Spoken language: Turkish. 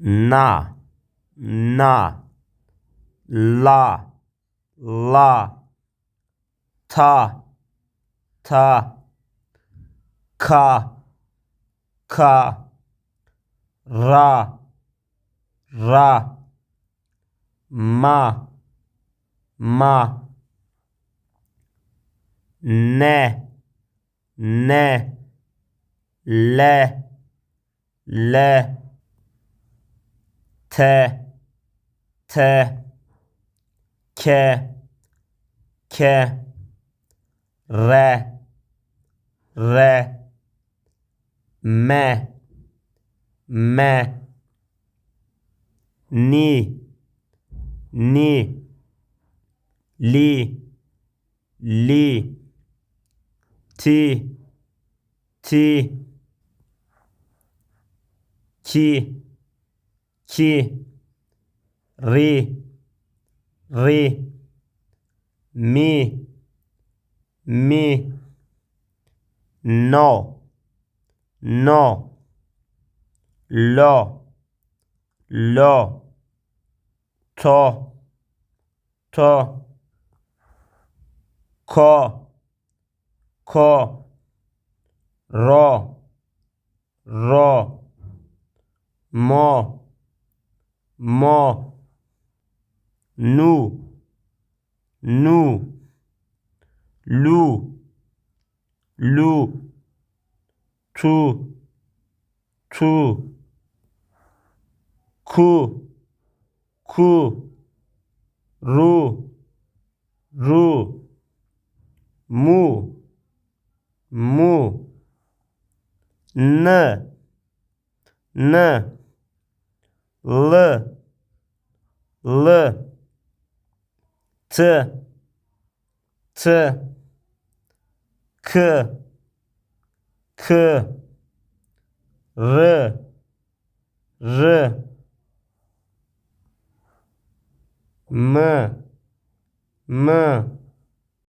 na na la la ta ta ka ka ra ra ma ma ne ne le le te te ke ke re re me me ni ni li li ti ti ki ki ri ri mi mi no no lo lo to to ko ko ro ro mo mo. Nu. Nu. Lu. Lu. Tu. Tu. Ku. Ku. Ru. Ru. Mu. Mu. N. N l. L. T. T. K. K. R. R. M. M